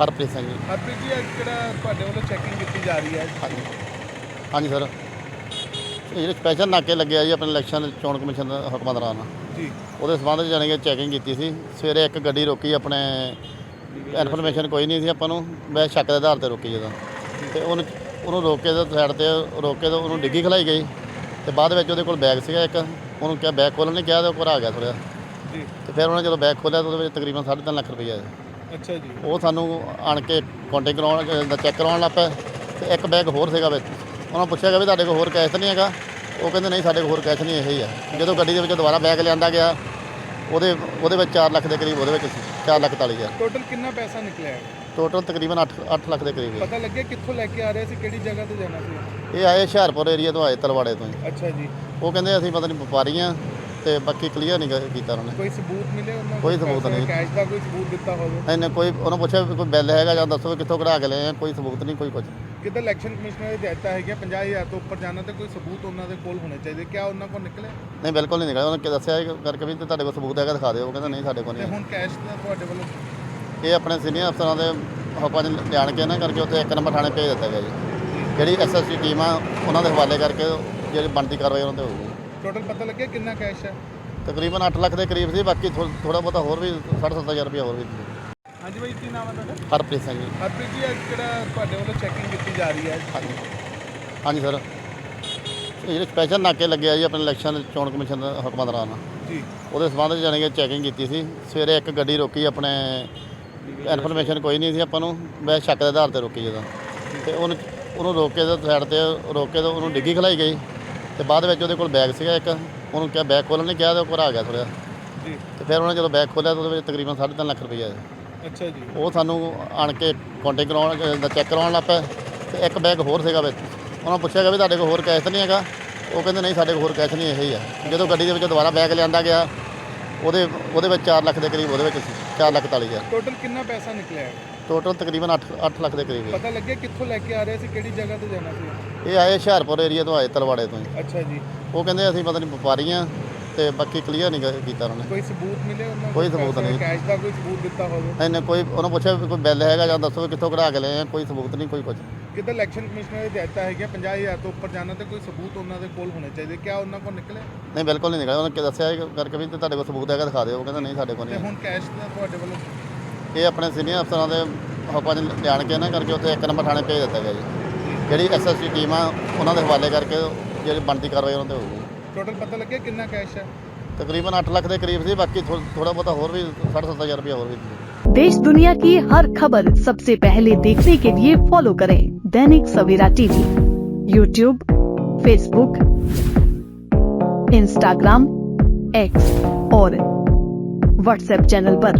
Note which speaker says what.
Speaker 1: ਹਰਪ੍ਰੀਤ ਸਿੰਘ ਜੀ।
Speaker 2: ਹਰਪ੍ਰੀਤ ਜੀ ਅੱਜ ਜਿਹੜਾ ਤੁਹਾਡੇ ਵੱਲੋਂ ਚੈਕਿੰਗ ਕੀਤੀ ਜਾ ਰਹੀ ਹੈ?
Speaker 1: ਹਾਂਜੀ। ਹਾਂਜੀ ਸਰ। ਇਹ ਜਿਹੜੇ ਸਪੈਸ਼ਲ ਨਾਕੇ ਲੱਗੇ ਆ ਜੀ ਆਪਣੇ ਇਲੈਕਸ਼ਨ ਚੋਣ ਕਮਿਸ਼ਨ ਦੇ ਹੁਕਮਾਂ ਦੌਰਾਨ
Speaker 2: ਜੀ।
Speaker 1: ਉਹਦੇ ਸੰਬੰਧ ਵਿੱਚ ਜਾਣੀ ਕਿ ਚੈਕਿੰਗ ਕੀਤੀ ਸੀ। ਸਵੇਰੇ ਇੱਕ ਗੱਡੀ ਰੋਕੀ ਆਪਣੇ ਇਨਫੋਰਮੇਸ਼ਨ ਕੋਈ ਨਹੀਂ ਸੀ ਆਪਾਂ ਨੂੰ। ਵੈਸੇ ਸ਼ੱਕ ਦੇ ਆਧਾਰ ਤੇ ਰੋਕੀ ਜਦੋਂ। ਤੇ ਉਹਨੂੰ ਉਹਨੂੰ ਰੋਕ ਕੇ ਸਾਈਡ ਤੇ ਰੋਕ ਕੇ ਤੇ ਉਹਨੂੰ ਡਿੱਗੀ ਖਲਾਈ ਗਈ। ਤੇ ਬਾਅਦ ਵਿੱਚ ਉਹਦੇ ਕੋਲ ਬੈਗ ਸੀਗਾ ਇੱਕ। ਉਹਨੂੰ ਕਿਹਾ ਬੈਗ ਖੋਲ੍ਹਣ ਨੇ ਕਿਹਾ ਤੇ ਉਹ ਘਰ ਆ ਗਿਆ ਥੋੜ੍ਹਾ।
Speaker 2: ਜੀ।
Speaker 1: ਤੇ ਫਿਰ ਉਹਨੇ ਜਦੋਂ ਬੈਗ ਖੋਲ੍ਹਿਆ ਤਾਂ ਉਹਦੇ ਵਿੱਚ ਤਕਰੀਬਨ 3.5 ਲੱਖ ਰੁਪਈਆ ਸੀ
Speaker 2: ਅੱਛਾ ਜੀ।
Speaker 1: ਉਹ ਸਾਨੂੰ ਆਣ ਕੇ ਕਾਂਟੈਕਟ ਕਰਾਉਣ ਦਾ ਚੈੱਕ ਕਰਾਉਣ ਲੱਗ ਪਏ ਤੇ ਇੱਕ ਬੈਗ ਹੋਰ ਸੀਗਾ ਵਿੱਚ। ਉਹਨਾਂ ਪੁੱਛਿਆ ਗਿਆ ਵੀ ਤੁਹਾਡੇ ਕੋਲ ਹੋਰ ਕੈਸ਼ ਤਾਂ ਨਹੀਂ ਹੈਗਾ? ਉਹ ਕਹਿੰਦੇ ਨਹੀਂ ਸਾਡੇ ਕੋਲ ਹੋਰ ਕੈਸ਼ ਨਹੀਂ ਇਹੀ ਆ। ਜਦੋਂ ਗੱਡੀ ਦੇ ਵਿੱਚ ਦੁਬਾਰਾ ਬੈਗ ਲਿਆਂਦਾ ਗਿਆ ਉਹਦੇ ਉਹਦੇ ਵਿੱਚ 4 ਲੱਖ ਦੇ ਕਰੀਬ ਉਹਦੇ ਵਿੱਚ ਸੀ 4 ਲੱਖ 40 ਹਜ਼ਾਰ।
Speaker 2: ਟੋਟਲ ਕਿੰਨਾ ਪੈਸਾ ਨਿਕਲਿਆ? ਹੈ?
Speaker 1: ਟੋਟਲ ਤਕਰੀਬਨ 8 8 ਲੱਖ ਦੇ ਕਰੀਬ ਹੈ।
Speaker 2: ਪਤਾ ਲੱਗਿਆ ਕਿੱਥੋਂ ਲੈ ਕੇ ਆ ਰਹੇ ਸੀ ਕਿਹੜੀ ਜਗ੍ਹਾ ਤੇ ਜਾਣਾ ਸੀ?
Speaker 1: ਇਹ ਆਏ ਹੁਸ਼ਿਆਰਪੁਰ ਏਰੀਆ ਤੋਂ ਆਏ ਤਲਵਾੜੇ ਤੋਂ ਜੀ।
Speaker 2: ਅੱਛਾ ਜੀ।
Speaker 1: ਉਹ ਕਹਿੰਦੇ ਅਸੀਂ ਪਤਾ ਨਹੀਂ ਵਪਾਰੀ ਆ। ਤੇ ਬਾਕੀ ਕਲੀਅਰ ਨਹੀਂ ਕ- ਕੀਤਾ ਉਹਨਾਂ ਨੇ।
Speaker 2: ਕੋਈ ਸਬੂਤ ਮਿਲੇ ਉਹਨਾਂ
Speaker 1: ਕੋਈ ਸਬੂਤ ਨਹੀਂ।
Speaker 2: ਕੈਸ਼ ਦਾ ਕੋਈ ਸਬੂਤ ਦਿੱਤਾ ਹੋਵੇ?
Speaker 1: ਇਹਨੇ ਕੋਈ ਉਹਨੂੰ ਪੁੱਛਿਆ ਵੀ ਕੋਈ ਬਿੱਲ ਹੈਗਾ ਜਾਂ ਦੱਸੋ ਵੀ ਕਿੱਥੋਂ ਕਢਾ ਕੇ ਲਏ ਆ ਕੋਈ ਸਬੂਤ ਨਹੀਂ ਕੋਈ ਕੁਝ
Speaker 2: ਕਿਤੇ ਇਲੈਕਸ਼ਨ ਕਮਿਸ਼ਨਰ ਦੀ ਹਦਾਇਤਾਂ ਹੈਗੀਆਂ 50000 ਤੋਂ ਉੱਪਰ ਜਾਣਾ ਤੇ ਕੋਈ ਸਬੂਤ ਉਹਨਾਂ ਦੇ ਕੋਲ ਹੋਣੇ ਚਾਹੀਦੇ? ਕਿਆ ਉਹਨਾਂ ਕੋਲ ਨਿਕਲੇ
Speaker 1: ਨਹੀਂ ਬਿਲਕੁਲ ਨਹੀਂ ਨਿਕਲਿਆ। ਉਹਨੇ ਕਿ ਦੱਸਿਆ ਇਹ ਕਰਕੇ ਵੀ ਤੇ ਤੁਹਾਡੇ ਕੋਲ ਸਬੂਤ ਹੈਗਾ ਦਿਖਾ ਦਿਓ। ਉਹ ਕਹਿੰਦਾ ਨਹੀਂ ਸਾਡੇ ਕੋਲ
Speaker 2: ਤੇ
Speaker 1: ਨਹੀਂ
Speaker 2: ਹੁਣ ਕੈਸ਼ ਦਾ ਤੁਹਾਡੇ ਵੱਲੋਂ?
Speaker 1: ਇਹ ਆਪਣੇ ਸੀਨੀਅਰ ਅਫਸਰਾਂ ਦੇ ਹੁਕਮਾਂ 'ਚ ਲਿਆਣ ਕੇ ਨਾ ਕਰਕੇ ਉੱਥੇ ਇੱਕ ਨੰਬਰ ਥਾਣੇ ਭੇਜ ਦਿੱਤਾ ਗਿਆ ਜੀ। ਜਿਹੜੀ ਐਸਐਸਟੀ ਟੀਮ ਆ ਉਹਨਾਂ ਦੇ ਹਵਾਲੇ ਕਰਕੇ ਜਿਹੜੀ ਬਣਦੀ ਕਾਰਵਾਈ ਉਹਨਾਂ ਤੇ ਹੋਊਗੀ।
Speaker 2: ਟੋਟਲ ਪਤਾ ਲੱਗਿਆ ਕਿੰਨਾ ਕੈਸ਼ ਹੈ?
Speaker 1: ਤਕਰੀਬਨ 8 ਲੱਖ ਦੇ ਕਰੀਬ ਸੀ ਬਾਕੀ ਥੋੜਾ ਬਹੁਤਾ ਹੋਰ ਵੀ 60-70 ਹਜ਼ਾਰ ਰੁਪਇਆ ਹੋਰ ਵੀ ਸੀ।
Speaker 2: ਹਾਂਜੀ ਬਾਈ ਕੀ ਨਾਮ ਹੈ ਤੁਹਾਡਾ?
Speaker 1: ਹਰਪ੍ਰੀਤ ਸਿੰਘ ਜੀ।
Speaker 2: ਹਰਪ੍ਰੀਤ ਜੀ ਅੱਜ ਜਿਹੜਾ ਤੁਹਾਡੇ ਵੱਲੋਂ ਚੈਕਿੰਗ ਕੀਤੀ ਜਾ ਰਹੀ ਹੈ?
Speaker 1: ਹਾਂਜੀ। ਹਾਂਜੀ ਸਰ। ਇਹ ਜਿਹੜੇ ਸਪੈਸ਼ਲ ਨਾਕੇ ਲੱਗੇ ਆ ਜੀ ਆਪਣੇ ਇਲੈਕਸ਼ਨ ਚੋਣ ਕਮਿਸ਼ਨ ਦੇ ਹੁਕਮਾਂ ਦੌਰਾਨ
Speaker 2: ਜੀ।
Speaker 1: ਉਹਦੇ ਸੰਬੰਧ ਵਿੱਚ ਜਾਣੀ ਕਿ ਚੈਕਿੰਗ ਕੀਤੀ ਸੀ। ਸਵੇਰੇ ਇੱਕ ਗੱਡੀ ਰੋਕੀ ਆਪਣੇ ਇਨਫੋਰਮੇਸ਼ਨ ਕੋਈ ਨਹੀਂ ਸੀ ਆਪਾਂ ਨੂੰ ਵੈਸੇ ਸ਼ੱਕ ਦੇ ਆਧਾਰ ਤੇ ਰੋਕੀ ਜਦੋਂ। ਤੇ ਉਹਨੂੰ ਉਹਨੂੰ ਰੋਕ ਕੇ ਸਾਈਡ ਤੇ ਰੋਕ ਕੇ ਤੇ ਉਹਨੂੰ ਡਿੱਗੀ ਖਲਾਈ ਗਈ। ਤੇ ਬਾਅਦ ਵਿੱਚ ਉਹਦੇ ਕੋਲ ਬੈਗ ਸੀਗਾ ਇੱਕ ਉਹਨੂੰ ਕਿਹਾ ਬੈਗ ਖੋਲ੍ਹਣ ਨੇ ਕਿਹਾ ਤੇ ਉਹ ਘਰ ਆ ਗਿਆ ਥੋੜ੍ਹਾ
Speaker 2: ਜੀ।
Speaker 1: ਤੇ ਫਿਰ ਉਹਨੇ ਜਦੋਂ ਬੈਗ ਖੋਲ੍ਹਿਆ ਤਾਂ ਉਹਦੇ ਵਿੱਚ ਤਕਰੀਬਨ 3.5 ਲੱਖ ਰੁਪਈਆ ਸੀ
Speaker 2: ਅੱਛਾ ਜੀ।
Speaker 1: ਉਹ ਸਾਨੂੰ ਆਣ ਕੇ ਕਾਂਟੈਕਟ ਕਰਾਉਣ ਦਾ ਚੈੱਕ ਕਰਾਉਣ ਲੱਗ ਪਏ ਤੇ ਇੱਕ ਬੈਗ ਹੋਰ ਸੀਗਾ ਵਿੱਚ। ਉਹਨਾਂ ਪੁੱਛਿਆ ਗਿਆ ਵੀ ਤੁਹਾਡੇ ਕੋਲ ਹੋਰ ਕੈਸ਼ ਤਾਂ ਨਹੀਂ ਹੈਗਾ? ਉਹ ਕਹਿੰਦੇ ਨਹੀਂ ਸਾਡੇ ਕੋਲ ਹੋਰ ਕੈਸ਼ ਨਹੀਂ ਇਹੀ ਆ। ਜਦੋਂ ਗੱਡੀ ਦੇ ਵਿੱਚ ਦੁਬਾਰਾ ਬੈਗ ਲਿਆਂਦਾ ਗਿਆ ਉਹਦੇ ਉਹਦੇ ਵਿੱਚ 4 ਲੱਖ ਦੇ ਕਰੀਬ ਉਹਦੇ ਵਿੱਚ ਸੀ 4 ਲੱਖ 40 ਹਜ਼ਾਰ।
Speaker 2: ਟੋਟਲ ਕਿੰਨਾ ਪੈਸਾ ਨਿਕਲਿਆ? ਹੈ?
Speaker 1: ਟੋਟਲ ਤਕਰੀਬਨ 8 8 ਲੱਖ ਦੇ ਕਰੀਬ ਹੈ।
Speaker 2: ਪਤਾ ਲੱਗਿਆ ਕਿੱਥੋਂ ਲੈ ਕੇ ਆ ਰਹੇ ਸੀ ਕਿਹੜੀ ਜਗ੍ਹਾ ਤੇ ਜਾਣਾ ਸੀ?
Speaker 1: ਇਹ ਆਏ ਹੁਸ਼ਿਆਰਪੁਰ ਏਰੀਆ ਤੋਂ ਆਏ ਤਲਵਾੜੇ ਤੋਂ।
Speaker 2: ਅੱਛਾ ਜੀ।
Speaker 1: ਉਹ ਕਹਿੰਦੇ ਅਸੀਂ ਪਤਾ ਨਹੀਂ ਵਪਾਰੀ ਆ ਤੇ ਬਾਕੀ ਕਲੀਅਰ ਨਹੀਂ ਕ- ਕੀਤਾ ਉਹਨਾਂ ਨੇ।
Speaker 2: ਕੋਈ ਸਬੂਤ ਮਿਲੇ ਉਹਨਾਂ
Speaker 1: ਕੋਈ ਸਬੂਤ ਨਹੀਂ।
Speaker 2: ਕੈਸ਼ ਦਾ ਕੋਈ ਸਬੂਤ ਦਿੱਤਾ ਹੋਵੇ?
Speaker 1: ਇਹਨੇ ਕੋਈ ਉਹਨੂੰ ਪੁੱਛਿਆ ਵੀ ਕੋਈ ਬਿੱਲ ਹੈਗਾ ਜਾਂ ਦੱਸੋ ਵੀ ਕਿੱਥੋਂ ਕਢਾ ਕੇ ਲਏ ਆ ਕੋਈ ਸਬੂਤ ਨਹੀਂ ਕੋਈ ਕੁਝ
Speaker 2: ਕਿਤੇ ਇਲੈਕਸ਼ਨ ਕਮਿਸ਼ਨਰ ਦੀ ਹਦਾਇਤਾਂ ਹੈਗੀਆਂ 50000 ਤੋਂ ਉੱਪਰ ਜਾਣਾ ਤੇ ਕੋਈ ਸਬੂਤ ਉਹਨਾਂ ਦੇ ਕੋਲ ਹੋਣੇ ਚਾਹੀਦੇ? ਕਿਆ ਉਹਨਾਂ ਕੋਲ ਨਿਕਲੇ
Speaker 1: ਨਹੀਂ ਬਿਲਕੁਲ ਨਹੀਂ ਨਿਕਲਿਆ। ਉਹਨੇ ਕਿ ਦੱਸਿਆ ਇਹ ਕਰਕੇ ਵੀ ਤੇ ਤੁਹਾਡੇ ਕੋਲ ਸਬੂਤ ਹੈਗਾ ਦਿਖਾ ਦਿਓ। ਉਹ ਕਹਿੰਦਾ ਨਹੀਂ ਸਾਡੇ ਕੋਲ
Speaker 2: ਤੇ
Speaker 1: ਨਹੀਂ
Speaker 2: ਹੁਣ ਕੈਸ਼ ਦਾ ਤੁਹਾਡੇ ਵੱਲੋਂ
Speaker 1: ਇਹ ਆਪਣੇ ਸੀਨੀਅਰ ਅਫਸਰਾਂ ਦੇ ਹੁਕਮਾਂ 'ਚ ਲਿਆਣ ਕੇ ਨਾ ਕਰਕੇ ਉੱਥੇ ਇੱਕ ਨੰਬਰ ਥਾਣੇ ਭੇਜ ਦਿੱਤਾ ਗਿਆ ਜੀ ਜਿਹੜੀ ਐਸਐਸਟੀ ਟੀਮ ਆ ਉਹਨਾਂ ਦੇ ਹਵਾਲੇ ਕਰਕੇ ਜਿਹੜੀ ਬਣਦੀ ਕਾਰਵਾਈ ਉਹਨਾਂ ਤੇ ਹੋਊਗੀ
Speaker 2: ਟੋਟਲ ਪਤਾ ਲੱਗਿਆ ਕਿੰਨਾ ਕੈਸ਼ ਹੈ
Speaker 1: ਤਕਰੀਬਨ 8 ਲੱਖ ਦੇ ਕਰੀਬ ਸੀ ਬਾਕੀ ਥੋੜਾ ਬਹੁਤਾ ਹੋਰ ਵੀ 60-70 ਹਜ਼ਾਰ ਰੁਪਇਆ ਹੋਰ ਵੀ ਸੀ।
Speaker 3: देश दुनिया की हर खबर सबसे पहले देखने के लिए फॉलो करें Dainik Savera TV YouTube Facebook Instagram X और व्हाट्सएप चैनल पर।